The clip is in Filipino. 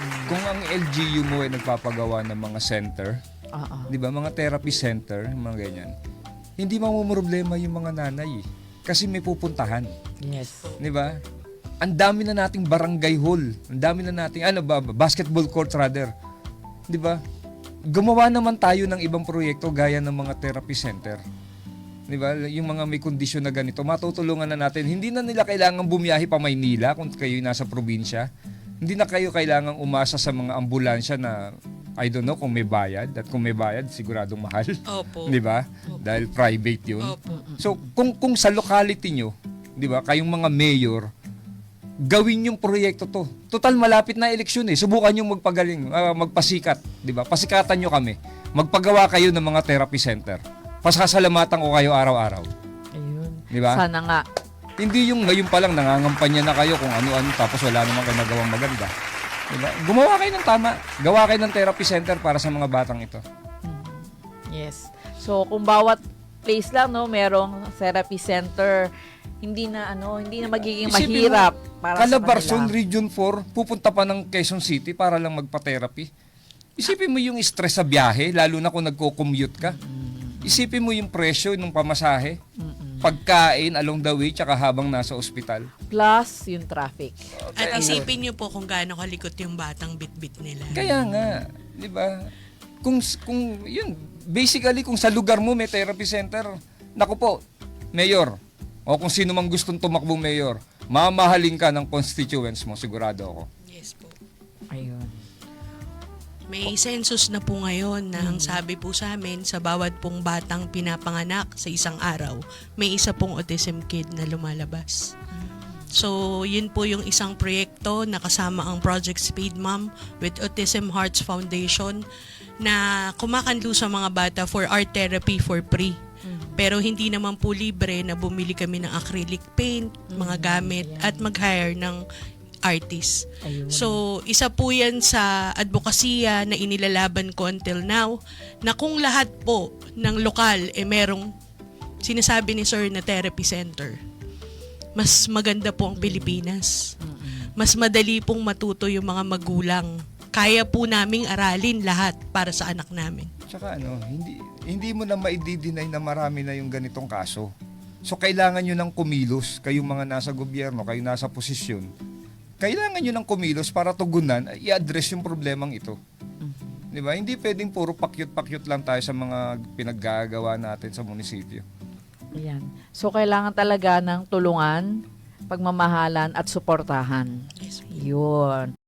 Kung ang LGU mo ay nagpapagawa ng mga center, Oo. di ba, mga therapy center, mga ganyan, hindi mamumroblema yung mga nanay eh. Kasi may pupuntahan. Yes. Di ba? Ang dami na nating barangay hall. Ang dami na nating, ano ba, basketball court rather. Di ba? Gumawa naman tayo ng ibang proyekto gaya ng mga therapy center. Di ba? Yung mga may kondisyon na ganito, matutulungan na natin. Hindi na nila kailangan bumiyahe pa Maynila kung kayo nasa probinsya. Hindi na kayo kailangang umasa sa mga ambulansya na I don't know kung may bayad at kung may bayad siguradong mahal. Opo. Di ba? Dahil private 'yun. Opo. So kung kung sa locality nyo, 'di ba, kayong mga mayor, gawin yung proyekto to. Total malapit na eleksyon eh. Subukan yung magpagaling, ah, magpasikat, 'di ba? Pasikatan nyo kami. Magpagawa kayo ng mga therapy center. Pasasalamatan ko kayo araw-araw. Ayun. Di ba? Sana nga. Hindi yung ngayon pa lang nangangampanya na kayo kung ano-ano tapos wala naman kayo nagawang maganda. Di ba? Gumawa kayo ng tama. Gawa kayo ng therapy center para sa mga batang ito. Yes. So, kung bawat place lang, no, merong therapy center, hindi na, ano, hindi na magiging Isipin mo, mahirap para Calabarzon sa. Region 4, pupunta pa ng Quezon City para lang magpa-therapy. Isipin mo yung stress sa biyahe, lalo na kung nagko-commute ka. Isipin mo yung presyo ng pamasahe, pagkain along the way, tsaka habang nasa ospital. Plus, yung traffic. At isipin niyo po kung gaano kalikot yung batang bit-bit nila. Kaya nga, di ba? Kung, kung, yun, basically, kung sa lugar mo may therapy center, naku po, mayor, o kung sino mang gustong tumakbong mayor, mamahalin ka ng constituents mo, sigurado ako. Yes po. Ayun. May census na po ngayon na ang sabi po sa amin sa bawat pong batang pinapanganak sa isang araw, may isa pong autism kid na lumalabas. So, yun po yung isang proyekto na kasama ang Project Speed Mom with Autism Hearts Foundation na kumakanlo sa mga bata for art therapy for free. Pero hindi naman po libre na bumili kami ng acrylic paint, mga gamit, at mag-hire ng artist. Ayun. So, isa po yan sa advokasya na inilalaban ko until now na kung lahat po ng lokal eh merong sinasabi ni Sir na therapy center, mas maganda po ang Pilipinas. Mas madali pong matuto yung mga magulang. Kaya po naming aralin lahat para sa anak namin. Tsaka ano, hindi hindi mo na maididinay na marami na yung ganitong kaso. So kailangan nyo ng kumilos, kayong mga nasa gobyerno, kayo nasa posisyon. Kailangan nyo ng kumilos para tugunan, i-address yung problemang ito. Di ba? Hindi pwedeng puro pakyut-pakyut lang tayo sa mga pinaggagawa natin sa munisipyo. Ayan. So, kailangan talaga ng tulungan, pagmamahalan at suportahan. Yes. Yun.